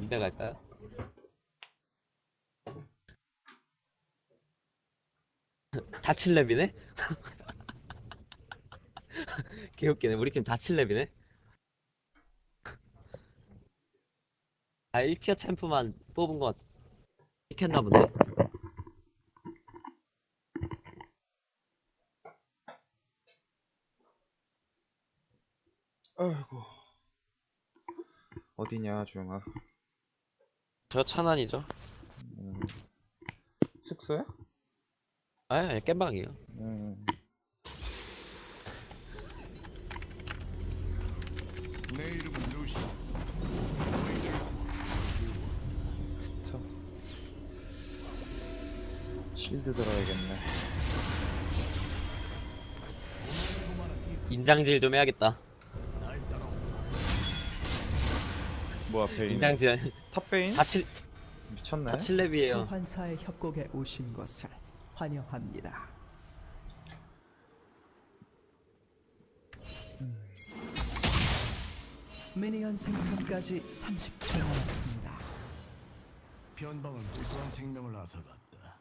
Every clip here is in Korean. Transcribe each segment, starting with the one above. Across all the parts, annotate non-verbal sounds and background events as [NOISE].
인베 갈까요? 다 7렙이네? 개웃기네 우리 팀다 7렙이네 아 1티어 챔프만 뽑은 거 시켰나 본데 어디냐 주영아 저 찬환이죠 음. 숙소야? 아 깸방이에요 음. 내 이름은 루시. 스타 실드 들어야겠네 인장질 좀 해야겠다 뭐야 베인 인장질 탑베인? 다 7, 미쳤네 다 7렙이에요 소환사의 협곡에 오신 것을 환영합니다. 미니언 생성까지 30초 남았습니다. 변방은 고소한 생명을 앗아갔다.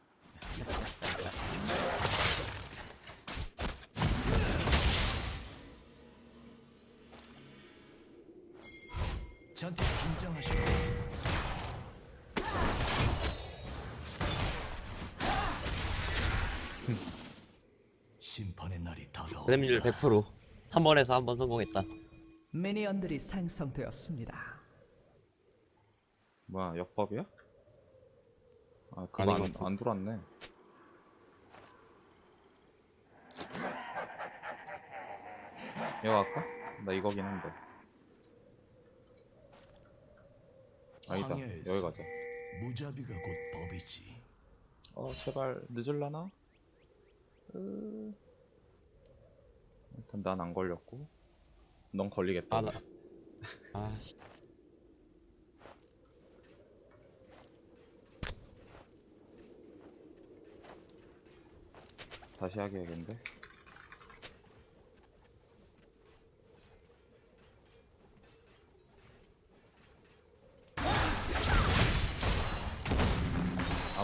전투 긴장하시고 심판의 날이 다가오. 드래밀 100%한 번에서 한 번 성공했다 미니언들이 생성되었습니다. 뭐야 역법이야? 아 그거 안, 것 같아. 안 들어왔네 이거 할까? 나 이거긴 한데 아니다. 황야에서 여기 가자. 무자비가 곧 법이지. 어 제발 늦을라나? 으... 일단 난 안 걸렸고. 넌 걸리겠다. 아 나. 아 씨. 다시 하게 해야겠는데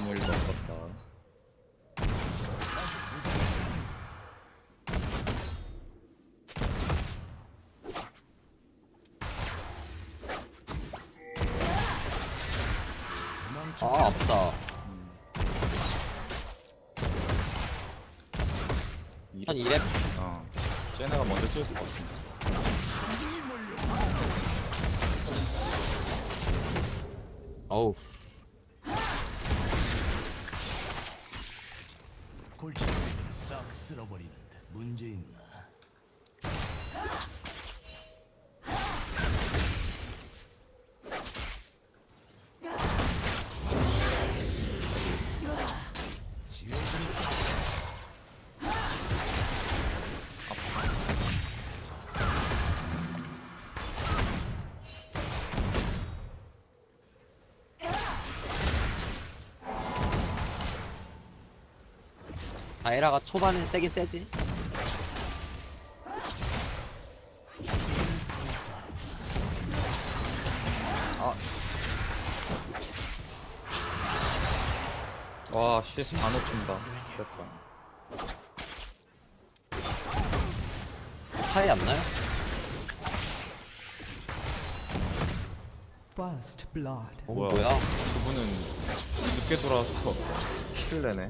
아무 일도 없었다. 아 아프다. 이- 한 2렙 어. 쟤네가 먼저 찍을 것 같은데. 어우 골치를 싹 쓸어버리는 데 문제 있나? 아에라가 초반엔 세긴 세지 와 CS 다 놓친다 됐다 차이 안 나요? First Blood. 어, 뭐야. 뭐야? 그분은 늦게 돌아와서 [LAUGHS] 킬 내네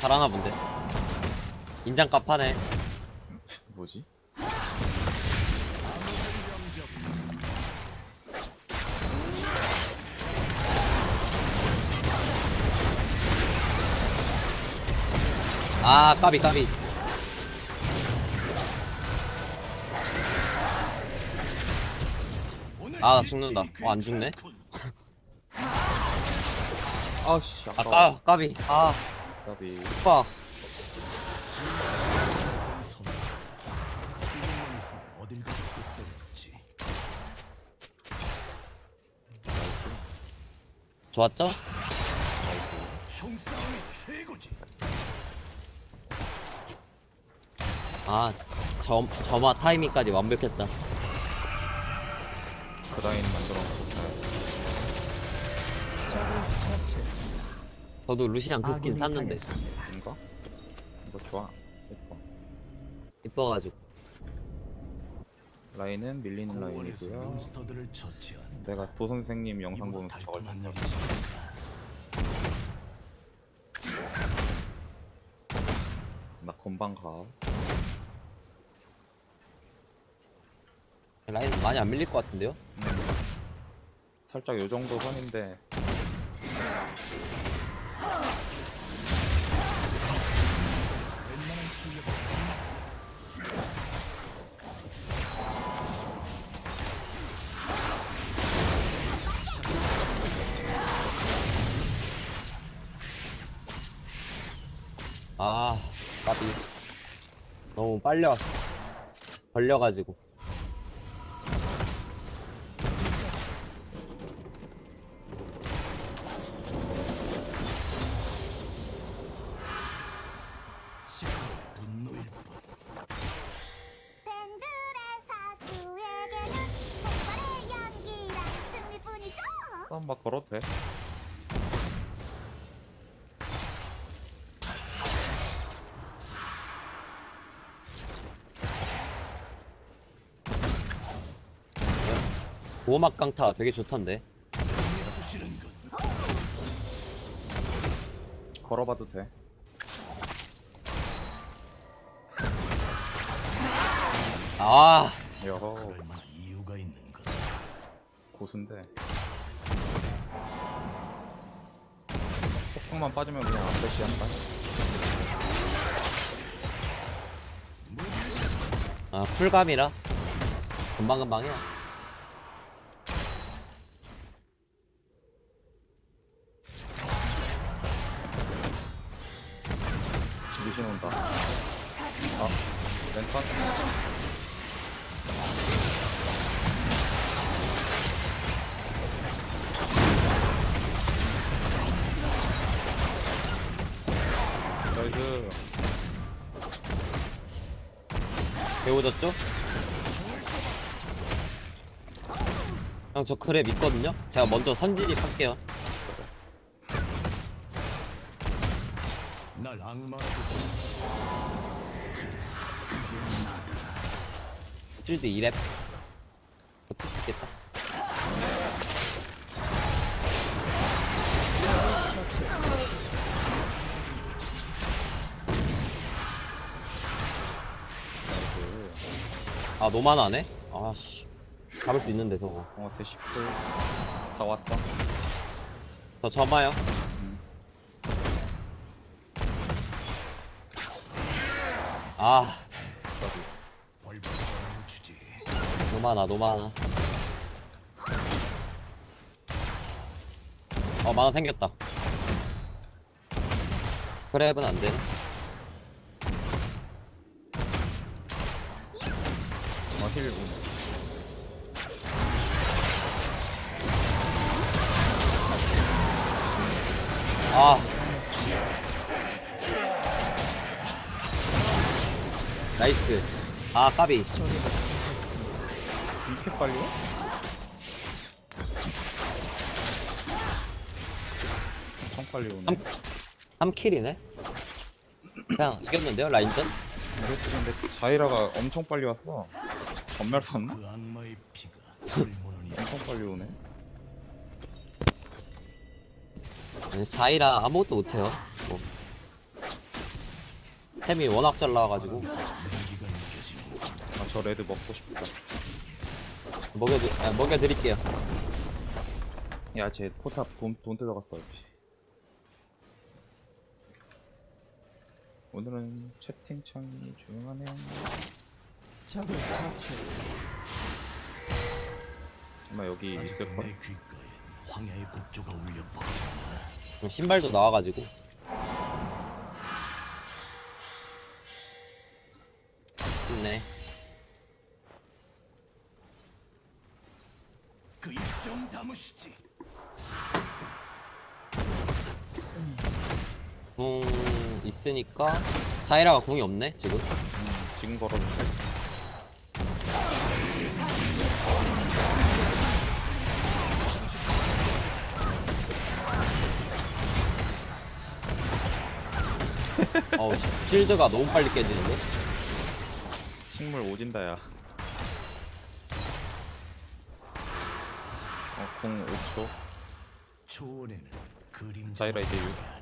잘하나 본데. 인장값 하네. 뭐지? 아 까비 까비. 오늘 아, 나 일진이 죽는다. 어, 안 죽네? 아씨 아 아까워. 까, 까비. 아 까비 오빠. 좋았죠? 아 점, 점화 타이밍까지 완벽했다 그 라인 만들어 저도 루시랑 그 스킨 샀는데. 이거? 이거 좋아 예뻐 이뻐가지고 라인은 밀리는 라인이고요 몬스터들을 처치한 내가 도 선생님 영상 보면서 저걸 달콤한 있을까? 나 건방 가 라인 많이 안 밀릴 것 같은데요? 음. 살짝 요 정도 선인데 아 까비. 너무 왔어. 걸려가지고 보호막 강타 되게 좋던데. 걸어봐도 돼. 아. 여호 고수인데. 폭풍만 빠지면 그냥 앞대시 한다 아, 풀감이라? 금방 금방 해 온다 아 랜턴 나이스 배워졌죠? 형저 그래 믿거든요? 제가 먼저 선진입 할게요 날 악마로 실드 2랩 버틸 수 있겠다. 아 노만 하네? 아씨. 잡을 수 있는데 저거. 어 대시프 다 왔어. 저 점아요. 아 노만하 노만하 어 만화 생겼다. 그랩은 안되네 어힐 아. 나이스. 아 까비 이렇게 빨리 와? 엄청 빨리 오네 3킬이네 그냥 이겼는데요 라인전? 그랬는데 자이라가 엄청 빨리 왔어 전멸 샀나? 그 악마의 피가 엄청 빨리 오네 아니, 자이라 아무것도 못해요 뭐. 템이 워낙 잘 나와가지고 아 저 레드 먹고 싶다 먹여드, 아, 먹여드릴게요. 야 쟤 포탑 돈, 돈 뜯어갔어 오늘은 채팅창이 조용하네 적을 처치했습니다. 아마 여기 있을 거내 귓가에 황야의 곡조가 울려 퍼진다 신발도 나와가지고 궁 있으니까 자이라가 궁이 없네 지금 지금 걸어도 돼. [LAUGHS] 어우 씨, 실드가 너무 빨리 깨지는데? 식물 오진다 야. 어, 궁 5초. 초원에는 그림자 자이라 이제 유- 아니야.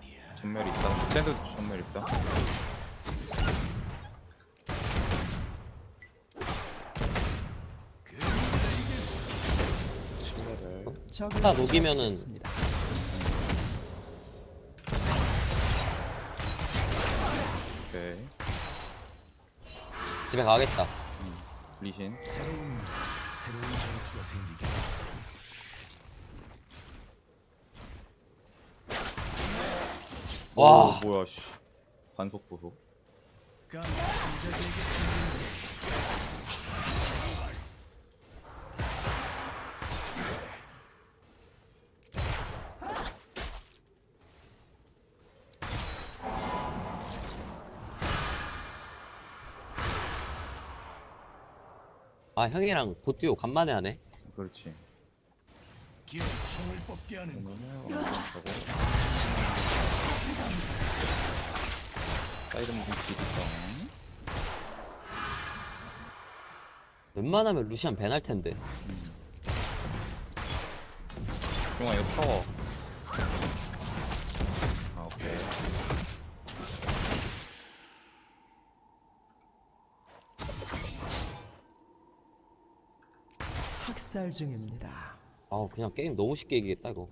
전멸 있다. 쟤도 전멸 있다. 다 녹이면은. 오케이. 집에 가겠다. 리신. 새로운 새로운 전투가 생기게 와. 오, 뭐야 씨. 반속 보소. 아 형이랑 보듀오 간만에 하네. 그렇지. 기어 총을 뽑게 하는 엄청하고. 사이드 무슨 지리성. 웬만하면 루시안 밴할 텐데. 중앙 이거 타워. 아 오케이. 학살 중입니다. 아 그냥 게임 너무 쉽게 이기겠다 이거.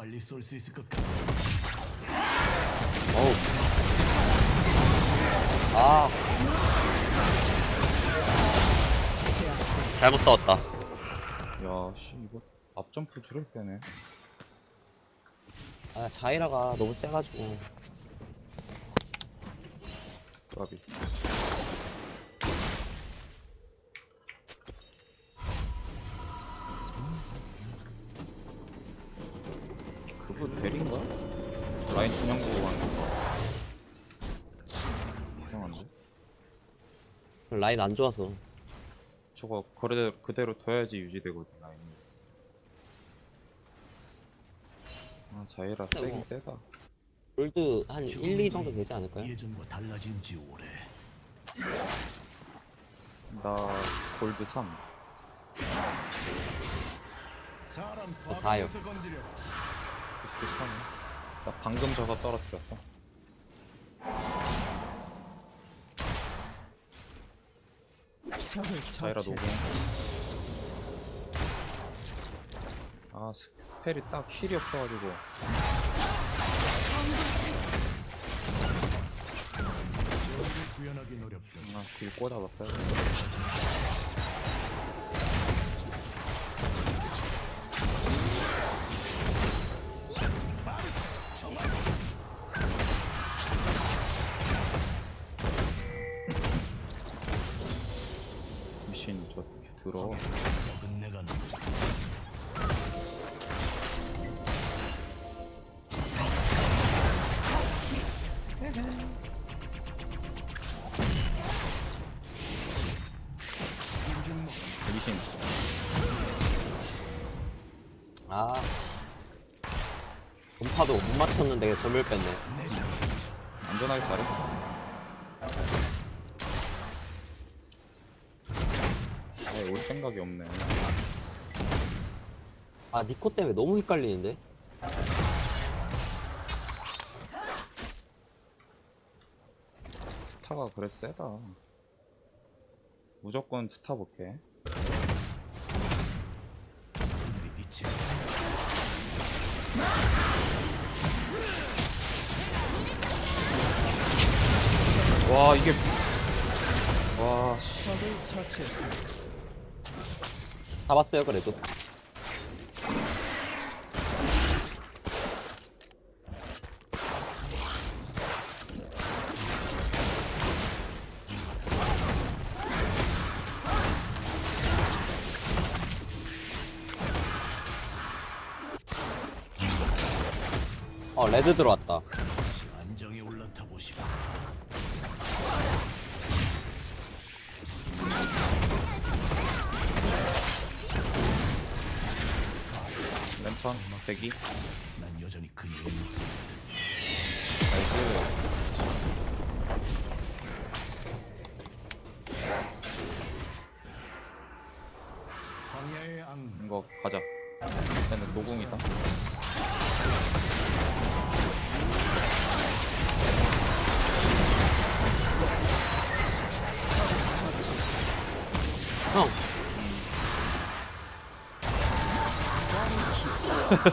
빨리 쏠 수 있을 것 같아. 어우. 아. 잘못 싸웠다. 야 씨 이거 앞점프 저래 세네. 아 자이라가 너무 세가지고. 까비. 그거 대리인가? 라인 그냥 보고 가는 거. 이상한데? 라인 안 좋아서. 저거 그대로, 그대로 둬야지 유지되거든 라인이. 아 자이라 세긴 세다. 골드 한 1, 2 정도 되지 않을까요? 예전과 달라진 지 오래. 나 골드 3. 사람 저 사요. 건드려. 비슷비슷하네. 나 방금 저거 떨어뜨렸어. 적을 자이라 노공. 처치했습니다. 아 스- 스펠이 딱 힐이 없어가지고 구현하기 어렵던 아딜 꽂아봤어요. 미신 아. 음파도 못 맞췄는데 전멸 뺐네. 안전하게 잘해. 아예 올 생각이 없네. 아 니코 때문에 너무 헷갈리는데? 스타가 그래 세다. 무조건 스타 볼게. 와 이게 와 씨. 적을 처치했습니다. 잡았어요 그래도. 레드 들어왔다. 안정에 올라타 보시오. 랜턴 대기. 난 여전히 그녀의 목소리. 나이스. 광야의 악 이거 가자. 얘는 노공이다. 나이스.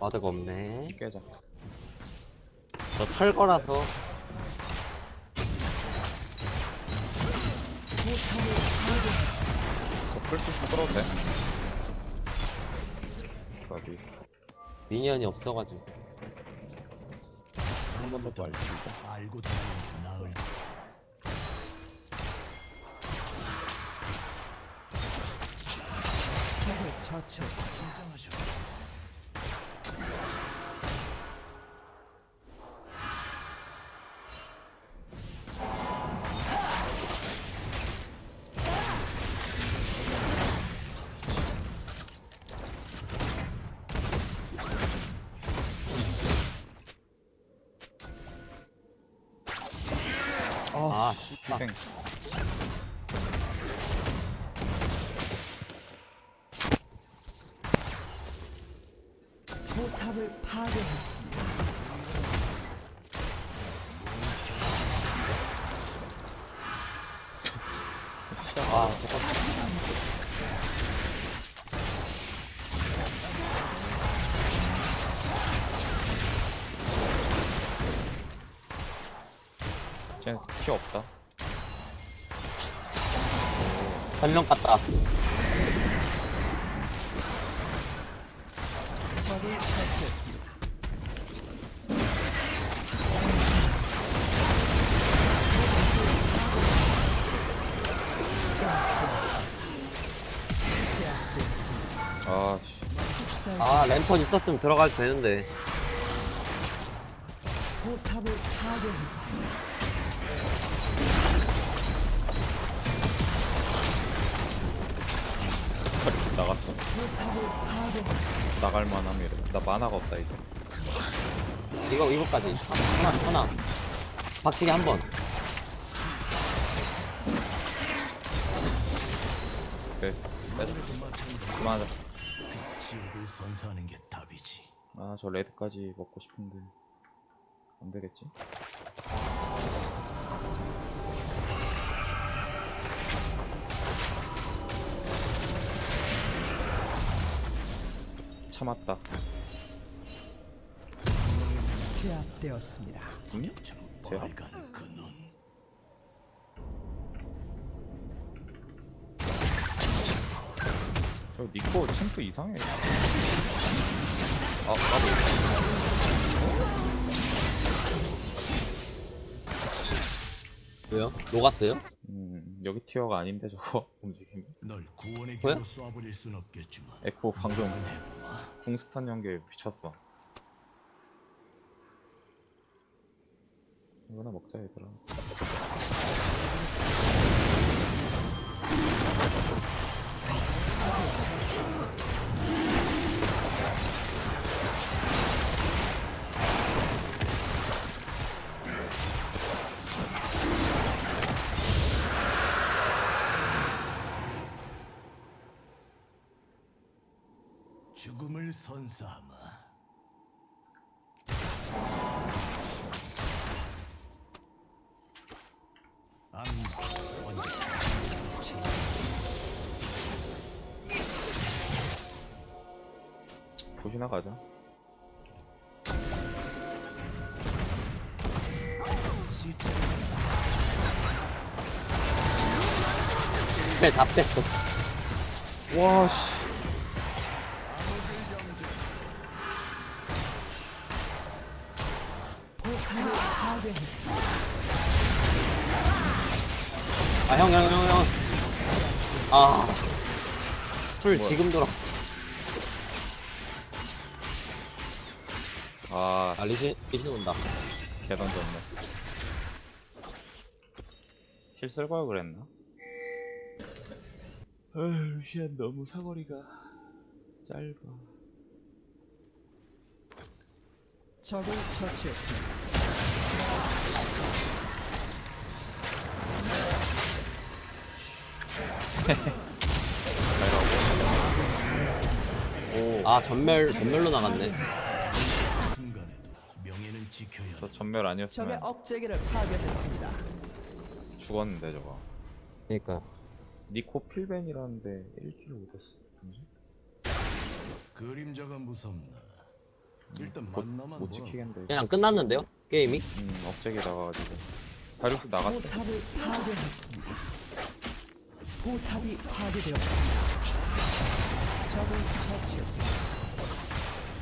와드가 없네. 깨자. 저 철거라서. 저 풀스 좀 끌어도 돼? 가비 미니언이 없어가지고 한 번 더 빨리 알고 다니는 게 나을 적을. 긴장하셔 아땡 포탑 아씨 학살 아, 랜턴 있었으면 들어가도 되는데. 포탑을 파괴했습니다. 나갔어 나갈 만하면 이래 나 만화가 없다 이제 이거, 이거까지. 하나, 하나. 박치기 한 번. 빼자 그만하자 지옥을 선사하는 게 답이지 아저 레드까지 먹고 싶은데 안 되겠지? 참았다 제압되었습니다. 제압? 저 니코 챔프 이상해 아 나도 왜요? 녹았어요? 음 여기 티어가 아닌데 저거 [LAUGHS] 움직임 널 구원의 뭐야? 길로 쏘아버릴 순 없겠지만 에코 방금 궁스탄 연계 미쳤어. 이거나 먹자 얘들아 언제 보시나 가자. 시체 네, 다 뺐어. 와 씨 아, 형, 형, 형, 형. 아, 풀 뭐야? 지금 돌아. 아 아 리신 리신 온다. 개 던졌네 힐쓸 걸 그랬나? 아휴 루시안 너무 사거리가 짧아 적을 처치했습니다. 아 전멸 전멸로 나갔네. 저. 전멸 적의 아니었으면 억제기를 파괴했습니다. 죽었는데 저거 그러니까 니코 필벤이라는데 1킬을 못했어 뭐지? 그림자가 무섭나. 일단 못, 만나만 못 보라. 지키겠는데 그냥 끝났는데요 게임이? 음 억제기 나가가지고 다리우스 포탑을 파괴했습니다. 포탑이 파괴되었습니다. 적을 처치했습니다.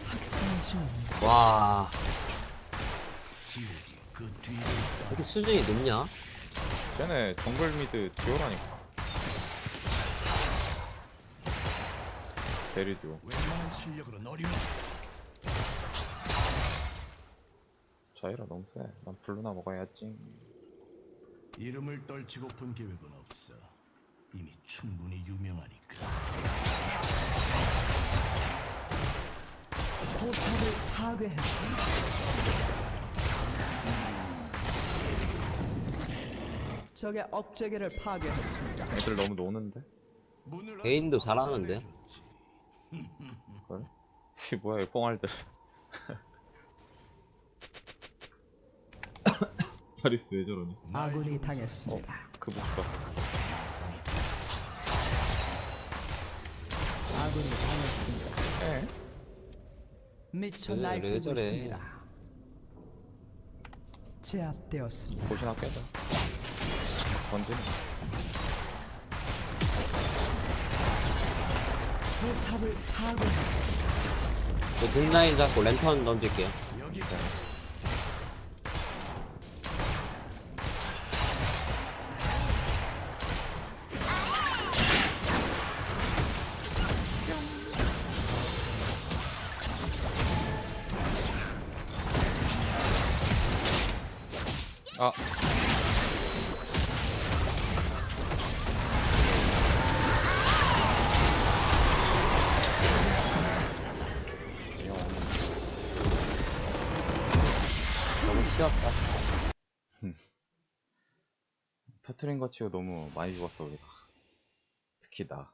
학살 중. 와 이렇게 수준이 높냐? 쟤네 정글 미드 듀오라니까 대리 듀오 웬만한 실력으로 어려워. 자이라 너무 세 난 블루나 먹어야지 이름을 떨치고픈 계획은 없어. 이미 충분히 유명하니까. 포탑을 파괴했습니다. 적의 억제기를 파괴했습니다. 애들 너무 노는데? 개인도 잘하는데. 그래? 이 뭐야 이 꽁알들 다리우스 [LAUGHS] 왜 저러니? 아군이 당했습니다. 그 모습 봤어 미쳐 왜 저래, 왜 날뛰고 저래. 있습니다. 제압되었습니다. 보시나 깨자 던지네 포탑을 파괴했습니다. 저 뒷라인 잡고 랜턴 던질게요. 아. 너무 치웠다. 터트린 거 치고 너무 많이 죽었어 우리가. 특히 나